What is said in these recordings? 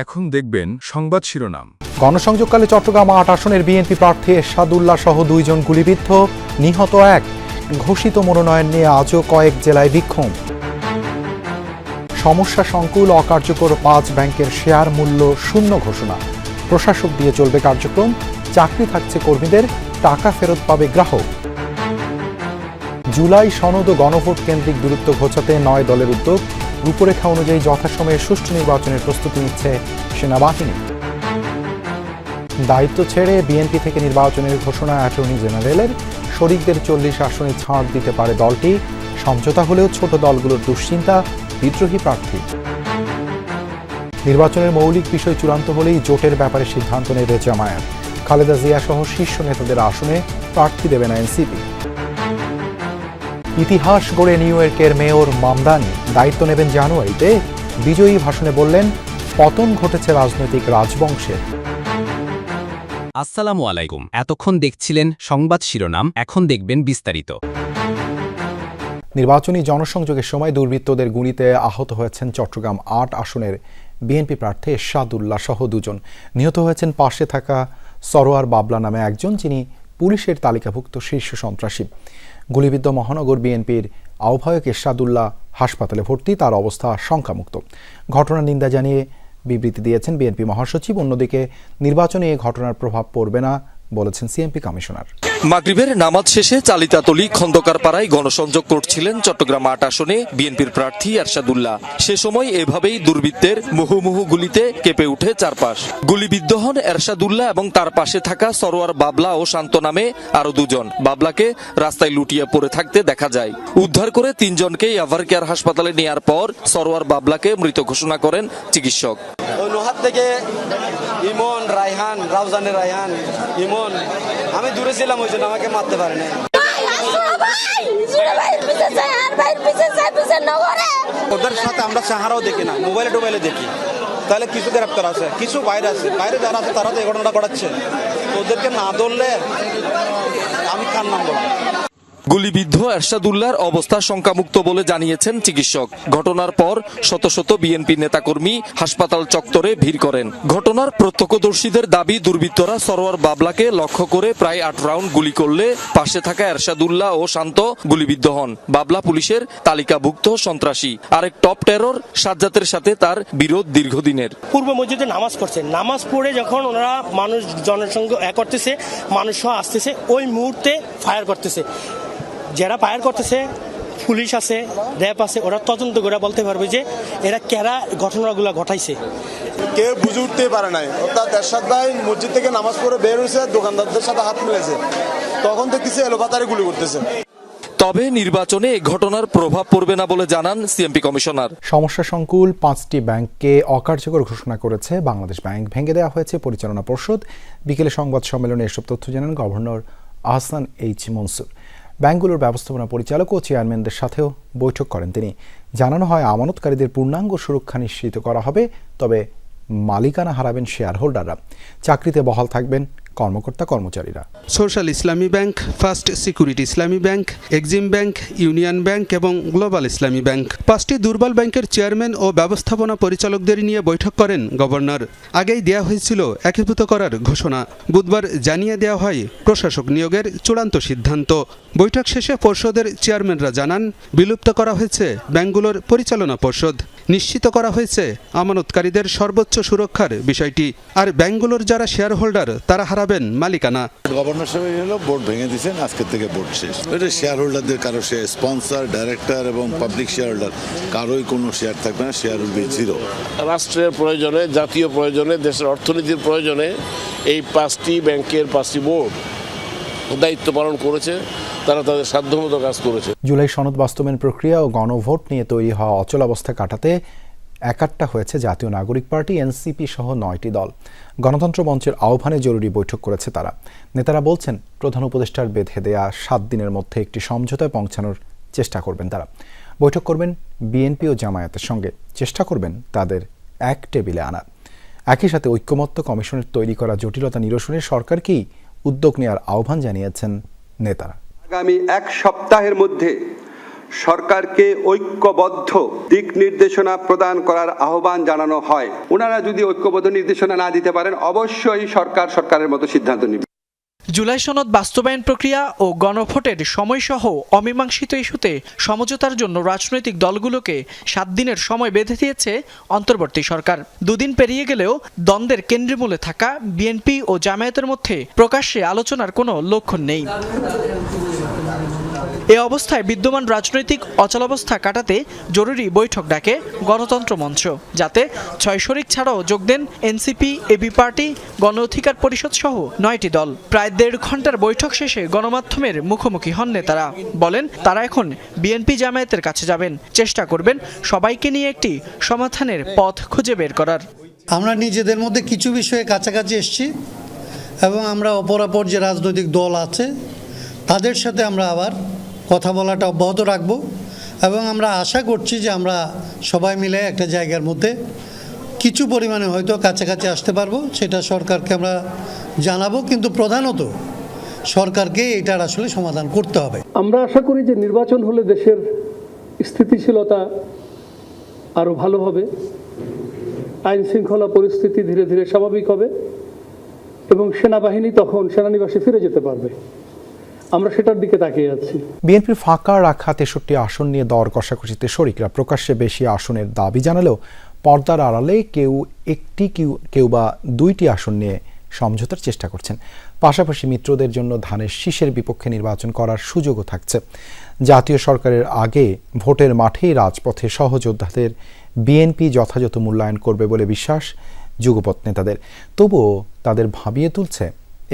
এখন দেখবেন সংবাদ শিরোনাম। গণসংযোগকালে চট্টগ্রাম আট আসনের বিএনপি প্রার্থী এরশাদুল্লাহ সহ দুইজন গুলিবিদ্ধ, নিহত এক। ঘোষিত মনোনয়ন নিয়ে আজও কয়েক জেলায় বিক্ষোভ। সমস্যা সংকুল অকার্যকর পাঁচ ব্যাংকের শেয়ার মূল্য শূন্য ঘোষণা। প্রশাসক দিয়ে চলবে কার্যক্রম। চাকরি থাকছে কর্মীদের, টাকা ফেরত পাবে গ্রাহক। জুলাই সনদ ও গণভোট কেন্দ্রিক দূরত্ব ঘোচাতে নয় দলের উদ্যোগ। রূপরেখা অনুযায়ী যথাসময়ে সুষ্ঠু নির্বাচনের প্রস্তুতি নিচ্ছে সেনাবাহিনী। দায়িত্ব ছেড়ে বিএনপি থেকে নির্বাচনের ঘোষণা অ্যাটর্নি জেনারেলের। শরিকদের চল্লিশ আসনে ছাড় দিতে পারে দলটি। সমঝোতা হলেও ছোট দলগুলোর দুশ্চিন্তা, বিদ্রোহী প্রার্থী। নির্বাচনের মৌলিক বিষয় চূড়ান্ত হলেই জোটের ব্যাপারে সিদ্ধান্ত নেবে জামায়াত। খালেদা জিয়া সহ শীর্ষ নেতাদের আসনে প্রার্থী দেবে না এনসিপি। ইতিহাস গড়ে নিউ ইয়র্কের মেয়র মামদানি দায়িত্ব নেবেন জানুয়ারিতে। বিজয়ী ভাষণে বললেন পতন ঘটেছে রাজনৈতিক রাজবংশের আসসালামু আলাইকুম। এতক্ষণ দেখছিলেন সংবাদ শিরোনাম এখন দেখবেন বিস্তারিত। নির্বাচনী জনসংযোগের সময় দুর্বৃত্তদের গুলিতে আহত হয়েছেন চট্টগ্রাম আট আসনের বিএনপি প্রার্থী এরশাদুল্লাহ সহ দুজন। নিহত হয়েছেন পাশে থাকা সরোয়ার বাবলা নামে একজন যিনি পুলিশের তালিকাভুক্ত শীর্ষ সন্ত্রাসী। গুলিবিদ্ধ মহানগর বিএনপির আহ্বায়ক এরশাদুল্লাহ হাসপাতালে ভর্তি, তার অবস্থা শঙ্কামুক্ত। ঘটনার নিন্দা জানিয়ে বিবৃতি দিয়েছেন বিএনপি মহাসচিব, অন্যদিকে নির্বাচনে এ ঘটনার প্রভাব পড়বে না বলেছেন সিএমপি কমিশনার। মাগরিবের নামাজ শেষে চালিতাতলি খন্দকার পাড়ায় গণসংযোগ করছিলেন চট্টগ্রাম আট আসনে বিএনপির প্রার্থী আরশাদুল্লাহ সে সময় এভাবেই দুর্বৃত্তের মুহুমুহু গুলিতে কেঁপে উঠে চারপাশ। গুলিবিদ্ধ হন এরশাদুল্লাহ এবং তার পাশে থাকা সরোয়ার বাবলা ও শান্ত নামে আরও দুজন। বাবলাকে রাস্তায় লুটিয়ে পড়ে থাকতে দেখা যায়। উদ্ধার করে তিনজনকে এভার কেয়ার হাসপাতালে নেয়ার পর সরোয়ার বাবলাকে মৃত ঘোষণা করেন চিকিৎসক। থেকে ইমন রায়হান রাউজানের রায়হান ইমন। আমি দূরে ছিলাম ওই জন্য আমাকে মারতে পারে না ওদের সাথে আমরা সাহারাও দেখি না মোবাইলে টোবাইলে দেখি। তাহলে কিছু গ্রেপ্তার আছে কিছু বাইরে আছে। বাইরে যারা আছে তারা তো এই ঘটনাটা ঘটাচ্ছে। ওদেরকে না ধরলে আমি খান নাম বলব গুলিবিদ্ধ এরশাদুল্লাহর অবস্থা শঙ্কামুক্ত বলে জানিয়েছেন চিকিৎসক। ঘটনার পর শত শত বিএনপি নেতাকর্মী হাসপাতাল চত্বরে ভিড় করেন। ঘটনার প্রত্যক্ষদর্শীদের দাবি, দুর্বৃত্তরা সরোয়ার বাবলাকে লক্ষ্য করে প্রায় আট রাউন্ড গুলি করলে পাশে থাকা এরশাদুল্লাহ ও শান্ত গুলিবিদ্ধ হন। বাবলা পুলিশের তালিকাভুক্ত সন্ত্রাসী। আরেক টপ টেরর সাজ্জাতের সাথে তার বিরোধ দীর্ঘদিনের। পূর্ব মসজিদে নামাজ পড়ছে নামাজ পড়ে যখন ওনারা মানুষ জনসংঘ করতেছে, মানুষ সহ আসতেছে, ওই মুহূর্তে ফায়ার করতেছে। যারা ফায়ার করতেছে পুলিশ আছে র্যাব আছে ওরা তদন্ত করে বলতে পারবে যে এরা কেরা ঘটনাগুলো ঘটাইছে। কেউ বুঝে উঠতেই পারে নাই। অর্থাৎ এরশাদ ভাই মসজিদ থেকে নামাজ পড়ে বের হয়েছে দোকানদারদের সাথে হাত মিলেছে তখন দেখতেছি এলোপাতারে গুলি করতেছে। তবে নির্বাচনে এ ঘটনার প্রভাব পড়বে না বলে জানান সিএমপি কমিশনার। সমস্যা সংকুল পাঁচটি ব্যাংককে অকার্যকর ঘোষণা করেছে। বাংলাদেশ ব্যাংক ভেঙে দেওয়া হয়েছে পরিচালনা পর্ষদ। বিকেলে সংবাদ সম্মেলনে এসব তথ্য জানান গভর্নর আহসান এইচ মনসুর। ব্যাংকগুলোর ব্যবস্থাপনা পরিচালক ও চেয়ারম্যানদের সাথেও বৈঠক করেন তিনি। জানানো হয়, আমানতকারীদের পূর্ণাঙ্গ সুরক্ষা নিশ্চিত করা হবে, তবে মালিকানা হারাবেন শেয়ার হোল্ডাররা চাকরিতে বহাল থাকবেন কর্মকর্তা কর্মচারীরা। Social Islami Bank, First Security Islami Bank, Exim Bank, Union Bank এবং গ্লোবাল ইসলামী ব্যাংক। পাঁচটি দুর্বল ব্যাংকের চেয়ারম্যান ও ব্যবস্থাপনা পরিচালকদের নিয়ে বৈঠক করেন গভর্নর। আগেই দেয়া হয়েছিল একীভূত করার ঘোষণা। বুধবার জানিয়ে দেওয়া হয়, প্রশাসক নিয়োগের চূড়ান্ত সিদ্ধান্ত। বৈঠক শেষে পর্ষদের চেয়ারম্যানরা জানান, বিলুপ্ত করা হয়েছে ব্যাংকগুলোর পরিচালনা পর্ষদ। নিশ্চিত করা হয়েছে আমানতকারীদের সর্বোচ্চ সুরক্ষার বিষয়টি। আর ব্যাংকগুলোর যারা শেয়ার হোল্ডার তারা হারাবেন মালিকানা। গভর্নর সাহেব হলো বোর্ড ভেঙে দিয়েছেন আজকের থেকে বোর্ড শেষ। এটা শেয়ার হোল্ডারদের কারও শেয়ার স্পন্সর ডাইরেক্টর এবং পাবলিক শেয়ার হোল্ডার কারোই কোনো শেয়ার থাকবে না শেয়ার উইল বি জিরো রাষ্ট্রের প্রয়োজনে জাতীয় প্রয়োজনে দেশের অর্থনীতির প্রয়োজনে এই পাঁচটি ব্যাংকের পাঁচটি বোর্ড দায়িত্ব পালন করেছে। তারা তাদের সাধ্যমতো কাজ করেছে। জুলাই সনদ বাস্তবায়ন প্রক্রিয়া ও গণভোট নিয়ে তৈরি হওয়া অচলাবস্থা কাটাতে একাট্টা হয়েছে জাতীয় নাগরিক পার্টি এনসিপি সহ নয়টি দল। গণতন্ত্র মঞ্চের আহ্বানে জরুরি বৈঠক করেছে তারা। নেতারা বলছেন, প্রধান উপদেষ্টার বেঁধে দেয়া সাত দিনের মধ্যে একটি সমঝোতায় পৌঁছানোর চেষ্টা করবেন তারা। বৈঠক করবেন বিএনপি ও জামায়াতের সঙ্গে। চেষ্টা করবেন তাদের এক টেবিলে আনা। একই সাথে ঐক্যমত্য কমিশনের তৈরি করা জটিলতা নিরসনে সরকারকেই উদ্যোগ নেওয়ার আহ্বান জানিয়েছেন নেতারা। আগামী এক সপ্তাহের মধ্যে সরকারকে ঐক্যবদ্ধ দিক নির্দেশনা প্রদান করার আহ্বান জানানো হয়। ওনারা যদি ঐক্যবদ্ধ নির্দেশনা না দিতে পারেন, অবশ্যই সরকার সরকারের মতো সিদ্ধান্ত নেবে। জুলাই সনদ বাস্তবায়ন প্রক্রিয়া ও গণভোটের সময়সহ অমীমাংসিত ইস্যুতে সমঝোতার জন্য রাজনৈতিক দলগুলোকে সাত দিনের সময় বেঁধে দিয়েছে অন্তর্বর্তী সরকার। দুদিন পেরিয়ে গেলেও দ্বন্দ্বের কেন্দ্রমূলে থাকা বিএনপি ও জামায়াতের মধ্যে প্রকাশ্যে আলোচনার কোনো লক্ষণ নেই। এ অবস্থায় বিদ্যমান রাজনৈতিক অচলাবস্থা কাটাতে জরুরি বৈঠক ডাকে গণতন্ত্র মঞ্চ, যাতে ছয় শরিক ছাড়াও যোগ দেন এনসিপি, এবি পার্টি, গণ অধিকার পরিষদ সহ নয়টি দল। প্রায় দেড় ঘণ্টার বৈঠক শেষে গণমাধ্যমের মুখোমুখি হন নেতারা। বলেন, তারা এখন বিএনপি জামায়াতের কাছে যাবেন। চেষ্টা করবেন সবাইকে নিয়ে একটি সমাধানের পথ খুঁজে বের করার। আমরা নিজেদের মধ্যে কিছু বিষয়ে কাছাকাছি এসেছি এবং আমরা অপরাপর যে রাজনৈতিক দল আছে, তাদের সাথে আমরা আবার কথা বলাটা অব্যাহত রাখব এবং আমরা আশা করছি যে আমরা সবাই মিলে একটা জায়গার মধ্যে কিছু পরিমাণে হয়তো কাছাকাছি আসতে পারব, সেটা সরকারকে আমরা জানাব, কিন্তু প্রধানত সরকারকে এটার আসলে সমাধান করতে হবে। আমরা আশা করি যে নির্বাচন হলে দেশের স্থিতিশীলতা আরও ভালো হবে আইন শৃঙ্খলা পরিস্থিতি ধীরে ধীরে স্বাভাবিক হবে, এবং সেনাবাহিনী তখন সেনানিবাসে ফিরে যেতে পারবে। আমরা সেটার দিকে তাকিয়ে আছি। বিএনপির ফাঁকা রাখা তেষট্টি আসন নিয়ে দর কষাকষিতে শরিকরা প্রকাশ্যে বেশি আসনের দাবি জানালেও পর্দার আড়ালে কেউ একটি কেউ কেউ বা দুইটি আসন নিয়ে সমঝোতার চেষ্টা করছেন। পাশাপাশি মিত্রদের জন্য ধানের শীষের বিপক্ষে নির্বাচন করার সুযোগও থাকছে। জাতীয় সরকারের আগে ভোটের মাঠেই রাজপথে সহযোদ্ধাদের বিএনপি যথাযথ মূল্যায়ন করবে বলে বিশ্বাস যুগপৎ নেতাদের। তবুও তাদের ভাবিয়ে তুলছে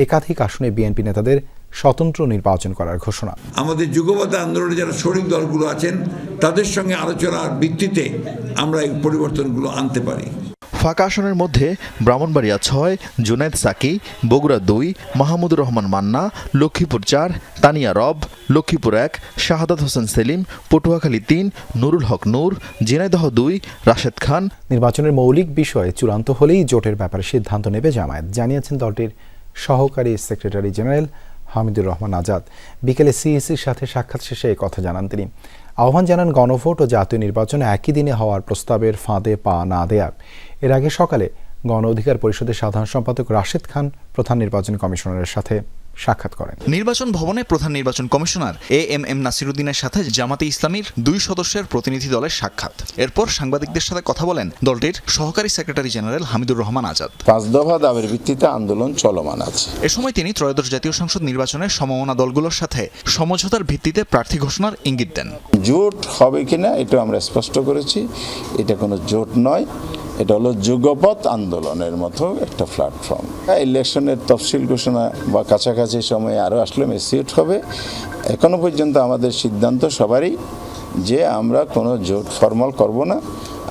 একাধিক আসনে বিএনপি নেতাদের স্বতন্ত্র নির্বাচন করার ঘোষণা। আমাদের যুগবদ্ধ আন্দোলনে যারা শরিক দলগুলো আছেন তাদের সঙ্গে আলোচনার ভিত্তিতে আমরা এই পরিবর্তনগুলো আনতে পারি। ফাঁকা আসনের মধ্যে ব্রাহ্মণবাড়িয়া ছয় জুনাইদ সাকি বগুড়া দুই মাহমুদুর রহমান মান্না লক্ষ্মীপুর চার তানিয়া রব লক্ষ্মীপুর এক শাহাদাত হোসেন সেলিম পটুয়াখালী তিন নুরুল হক নূর ঝিনাইদহ দুই রাশেদ খান। নির্বাচনের মৌলিক বিষয়ে চূড়ান্ত হলেই জোটের ব্যাপারে সিদ্ধান্ত নেবে জামায়াত জানিয়েছেন দলটির সহকারী সেক্রেটারি জেনারেল হামিদুর রহমান আজাদ। বিকেলে সিইসির সাথে সাক্ষাৎ শেষে এই কথা জানান তিনি। আহ্বান জানান গণভোট ও জাতীয় নির্বাচন একই দিনে হওয়ার প্রস্তাবের ফাঁদে পা না দেয়ার এর আগে সকালে গণ অধিকার পরিষদের সাধারণ সম্পাদক রাশেদ খান প্রধান নির্বাচন কমিশনারের সাথে। সাক্ষাৎ করেন। নির্বাচন ভবনে প্রধান নির্বাচন কমিশনার এ এম এম নাসিরুদ্দিনের সাথে জামাতে ইসলামীর দুই সদস্যের প্রতিনিধি দলের সাক্ষাৎ। এরপর সাংবাদিকদের সাথে কথা বলেন দলটির সহকারী সেক্রেটারি জেনারেল হামিদুর রহমান আজাদ। পাঁচ দফা দাবির ভিত্তিতে আন্দোলন চলমান আছে। এ সময় তিনি ত্রয়োদশ জাতীয় সংসদ নির্বাচনের সমমনা দলগুলোর সাথে সমঝোতার ভিত্তিতে প্রার্থী ঘোষণার ইঙ্গিত দেন। জোট হবে কিনা এটা আমরা স্পষ্ট করেছি। এটা কোনো জোট নয়। এটা হলো যুগপৎ আন্দোলনের মতো একটা প্ল্যাটফর্ম ইলেকশনের তফসিল ঘোষণা বা কাছাকাছি সময়ে আরও আসলে মেসিউট হবে। এখনও পর্যন্ত আমাদের সিদ্ধান্ত সবারই যে আমরা কোনো জোট ফর্মাল করব না,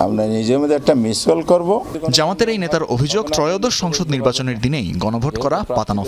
আমরা নিজের মধ্যে একটা মিস কল করব। জামাতের এই নেতার অভিযোগ ত্রয়োদশ সংসদ নির্বাচনের দিনেই গণভোট করা পাতানো